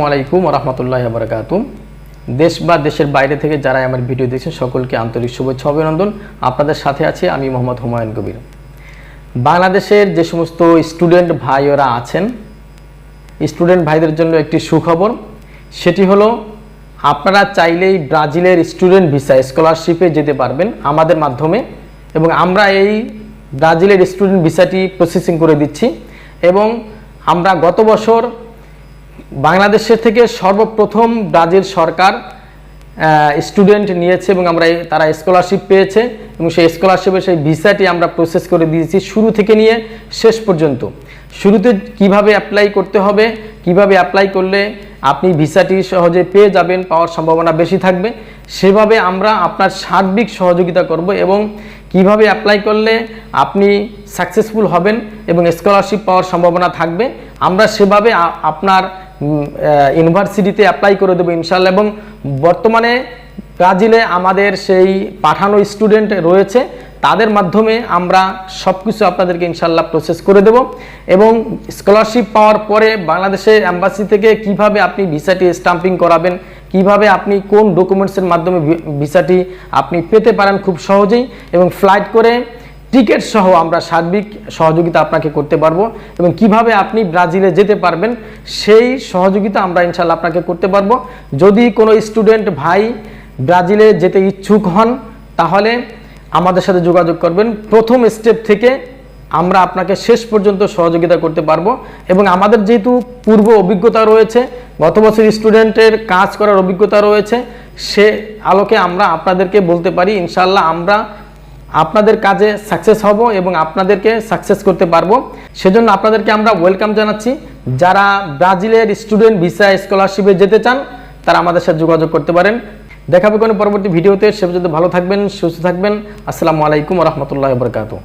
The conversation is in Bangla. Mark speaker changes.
Speaker 1: আসসালামু আলাইকুম রহমতুল্লাহ বরকাত দেশ বা দেশের বাইরে থেকে যারা আমার ভিডিও দেখছেন, সকলকে আন্তরিক শুভেচ্ছা, অভিনন্দন। আপনাদের সাথে আছি আমি মোহাম্মদ হুমায়ুন কবির। বাংলাদেশের যে সমস্ত স্টুডেন্ট ভাইয়েরা আছেন, স্টুডেন্ট ভাইদের জন্য একটি সুখবর, সেটি হলো আপনারা চাইলেই ব্রাজিলের স্টুডেন্ট ভিসা, স্কলারশিপে যেতে পারবেন আমাদের মাধ্যমে, এবং আমরা এই ব্রাজিলের স্টুডেন্ট ভিসাটি প্রসেসিং করে দিচ্ছি, এবং আমরা গত বছর বাংলাদেশের থেকে সর্বপ্রথম ব্রাজিল সরকার স্টুডেন্ট নিয়েছে এবং আমরা তারা স্কলারশিপ পেয়েছে এবং সেই স্কলারশিপের সেই ভিসাটি আমরা প্রসেস করে দিয়েছি শুরু থেকে নিয়ে শেষ পর্যন্ত। শুরুতে কীভাবে অ্যাপ্লাই করতে হবে, কীভাবে অ্যাপ্লাই করলে আপনি ভিসাটি সহজে পেয়ে যাবেন, পাওয়ার সম্ভাবনা বেশি থাকবে, সেভাবে আমরা আপনার সার্বিক সহযোগিতা করব এবং কীভাবে অ্যাপ্লাই করলে আপনি সাকসেসফুল হবেন এবং স্কলারশিপ পাওয়ার সম্ভাবনা থাকবে, আমরা সেভাবে আপনার ইউনিভার্সিটিতে অ্যাপ্লাই করে দেবো ইনশাল্লাহ এবং বর্তমানে ব্রাজিলে আমাদের সেই পাঠানো স্টুডেন্ট রয়েছে, তাদের মাধ্যমে আমরা সব কিছু আপনাদেরকে ইনশাল্লাহ প্রসেস করে দেব এবং স্কলারশিপ পাওয়ার পরে বাংলাদেশের অ্যাম্বাসি থেকে কীভাবে আপনি ভিসাটি স্টাম্পিং করাবেন কীভাবে আপনি কোন ডকুমেন্টসের মাধ্যমে ভিসাটি আপনি পেতে পারেন খুব সহজেই এবং ফ্লাইট করে টিকিট সহ আমরা সার্বিক সহযোগিতা আপনাকে করতে পারব এবং কীভাবে আপনি ব্রাজিলে যেতে পারবেন সেই সহযোগিতা আমরা ইনশাল্লাহ আপনাকে করতে পারব। যদি কোনো স্টুডেন্ট ভাই ব্রাজিলে যেতে ইচ্ছুক হন, তাহলে আমাদের সাথে যোগাযোগ করবেন। প্রথম স্টেপ থেকে আমরা আপনাকে শেষ পর্যন্ত সহযোগিতা করতে পারব এবং আমাদের যেহেতু পূর্ব অভিজ্ঞতা রয়েছে গত বছর স্টুডেন্টের কাজ করার অভিজ্ঞতা রয়েছে, সে আলোকে আমরা আপনাদেরকে বলতে পারি ইনশাল্লাহ আমরা আপনাদের কাজে সাকসেস হব এবং আপনাদেরকে সাকসেস করতে পারব। সেজন্য আপনাদেরকে আমরা ওয়েলকাম জানাচ্ছি। যারা ব্রাজিলের স্টুডেন্ট ভিসা স্কলারশিপে যেতে চান, তারা আমাদের সাথে যোগাযোগ করতে পারেন। দেখাবে কোনো পরবর্তী ভিডিওতে। সে পর্যন্ত ভালো থাকবেন, সুস্থ থাকবেন। আসসালামু আলাইকুম রহমতুল্লাহ বরকাতু